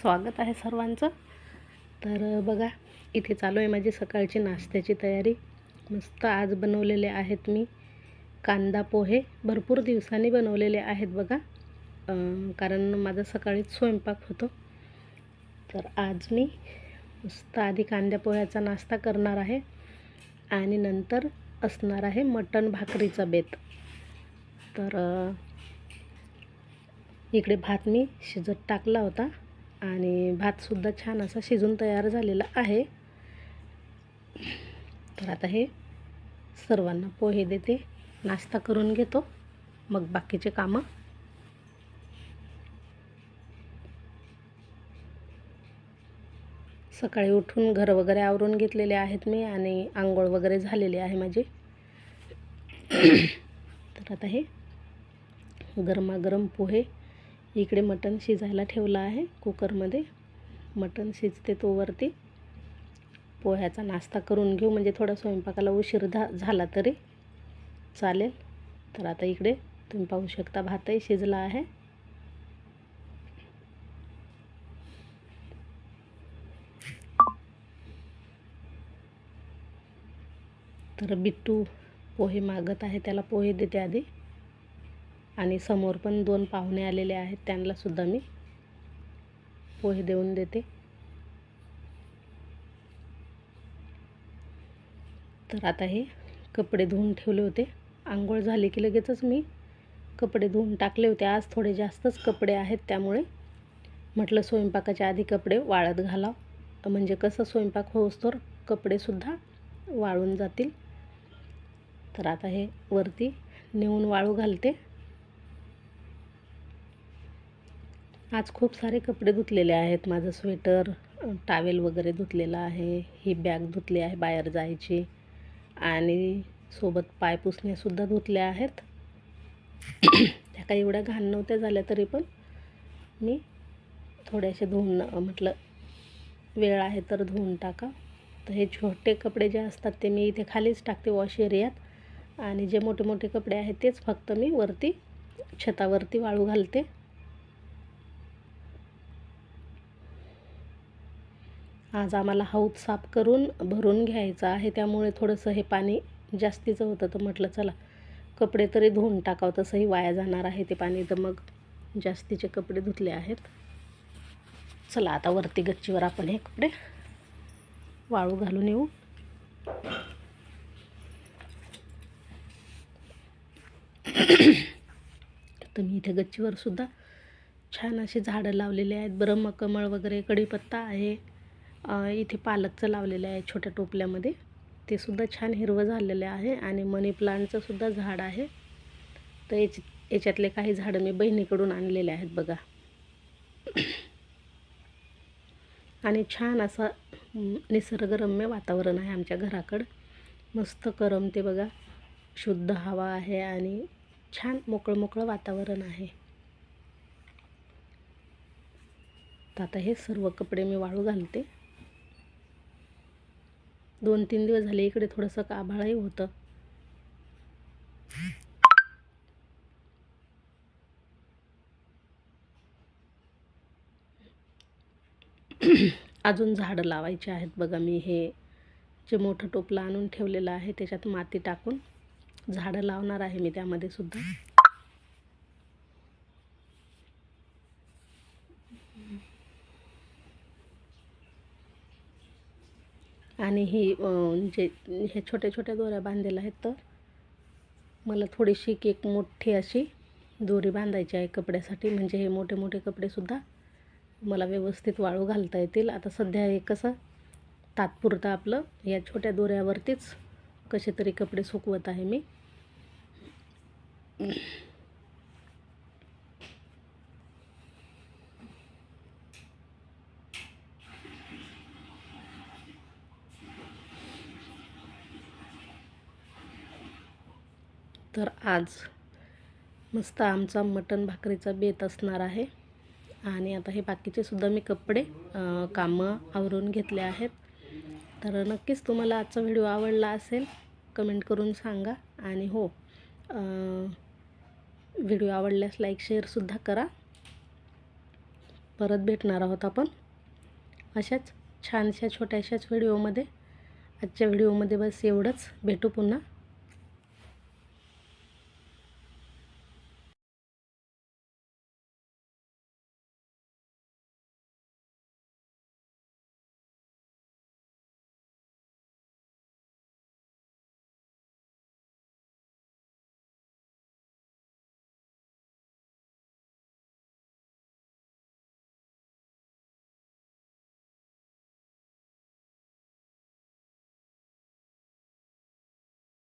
स्वागत आहे सर्वांचं. तर बघा इथे चालू आहे माझी सकाळची नाश्त्याची तयारी. मस्त आज बनवलेले आहेत मी कांदा पोहे. भरपूर दिवसांनी बनवलेले आहेत बघा. कारण माझा सकाळीच स्वयंपाक होतो. तर आज मी मस्त आधी कांद्या पोह्याचा नाश्ता करणार आहे आणि नंतर असणार आहे मटण भाकरीचा बेत. तर इकडे भात मी शिजत टाकला होता. आणि भातसुद्धा छान असा शिजून तयार झालेला आहे. तर आता हे सर्वांना पोहे देते. नाश्ता करून घेतो. मग बाकीचे कामं. सकाळी उठून घर वगैरे आवरून घेतलेले आहेत मी आणि आंघोळ वगैरे झालेली आहे माझी. तर आता हे गरमागरम पोहे इकडे मटण शिजायला ठेवलं आहे कुकरमध्ये. मटण शिजते तोवरती पोह्याचा नाश्ता करून घेऊ म्हणजे थोडा स्वयंपाकाला उशीर धा झाला तरी. चालेल. तर आता इकडे तुम्ही पाहू शकता भातही शिजला आहे. तर बिट्टू पोहे मागत आहे त्याला पोहे देते आधी. आणि समोर पण दोन पाहुणे आलेले आहेत. त्यांनासुद्धा मी पोहे देऊन देते. तर आता हे कपडे धुवून ठेवले होते. आंघोळ झाली की लगेचच मी कपडे धुवून टाकले होते. आज थोडे जास्तच कपडे आहेत त्यामुळे म्हटलं स्वयंपाकाच्या आधी कपडे वाळत घालाव. म्हणजे कसं स्वयंपाक होऊस्तोवर कपडेसुद्धा वाळून जातील. तर आता हे वरती नेऊन वाळू घालते. आज खूप सारे कपडे धुतलेले आहेत. माझं स्वेटर टावेल वगैरे धुतलेलं आहे. ही बॅग धुतली आहे बाहेर जायची. आणि सोबत पाय पुसण्यासुद्धा धुतल्या आहेत. त्या काही एवढ्या घाण नव्हत्या झाल्या तरी पण मी थोड्याशे धुवून म्हटलं वेळ आहे तर धुवून टाका. तर हे छोटे कपडे जे असतात ते मी इथे खालीच टाकते वॉश एरियात आणि जे मोठे मोठे कपडे आहेत तेच फक्त मी वरती छतावरती वाळू घालते. आज आम्हाला हौद साफ करून भरून घ्यायचं आहे. त्यामुळे थोडंसं हे पाणी जास्तीचं होतं तर म्हटलं चला कपडे तरी धुवून टाकावं. तसंही वाया जाणार आहे ते पाणी तर मग जास्तीचे कपडे धुतले आहेत. चला आता वरती गच्चीवर आपण हे कपडे वाळू घालून येऊ. तर मी इथे गच्चीवर सुद्धा छान अशी झाडं लावलेली आहेत. ब्रह्मकमळ वगैरे कढीपत्ता आहे. इथे पालकचं लावलेलं आहे छोट्या टोपल्यामध्ये. ते सुद्धा छान हिरवं झालेलं आहे आणि मनी प्लांटचं सुद्धा झाड आहे. तर याच याच्यातले काही झाडं मी बहिणीकडून आणलेले आहेत बघा. आणि छान असं निसर्गरम्य वातावरण आहे आमच्या घराकडं. मस्त करमते बघा. शुद्ध हवा आहे आणि छान मोकळं मोकळं वातावरण आहे. तर आता हे सर्व कपडे मी वाळू घालते. दोन तीन दिवस झाले इकडे थोडंसं काभाळही होतं. अजून झाडं लावायची आहेत बघा मी. हे जे मोठं टोपलं आणून ठेवलेलं आहे त्याच्यात माती टाकून झाडं लावणार आहे मी त्यामध्ये सुद्धा. आणि ही जे हे छोट्या छोट्या दोऱ्या बांधलेल्या आहेत तर मला थोडीशी एक मोठी अशी दोरी बांधायची आहे कपड्यासाठी. म्हणजे हे मोठे मोठे कपडेसुद्धा मला व्यवस्थित वाळू घालता येतील. आता सध्या हे कसं तात्पुरतं आपलं या छोट्या दोऱ्यावरतीच कसे तरी कपडे सुकवत आहे मी. तर आज मस्त आमचा मटण भाकरीचा बेत असणार आहे. आणि आता हे बाकीचे सुद्धा मी कपडे कामं आवरून घेतले आहेत. तर नक्कीच तुम्हाला आजचा व्हिडिओ आवडला असेल कमेंट करून सांगा. आणि हो व्हिडिओ आवडल्यास लाईक शेअरसुद्धा करा. परत भेटणार आहोत आपण अशाच छानशा छोट्याशाच व्हिडिओमध्ये. आजच्या व्हिडिओमध्ये बस एवढंच. भेटू पुन्हा.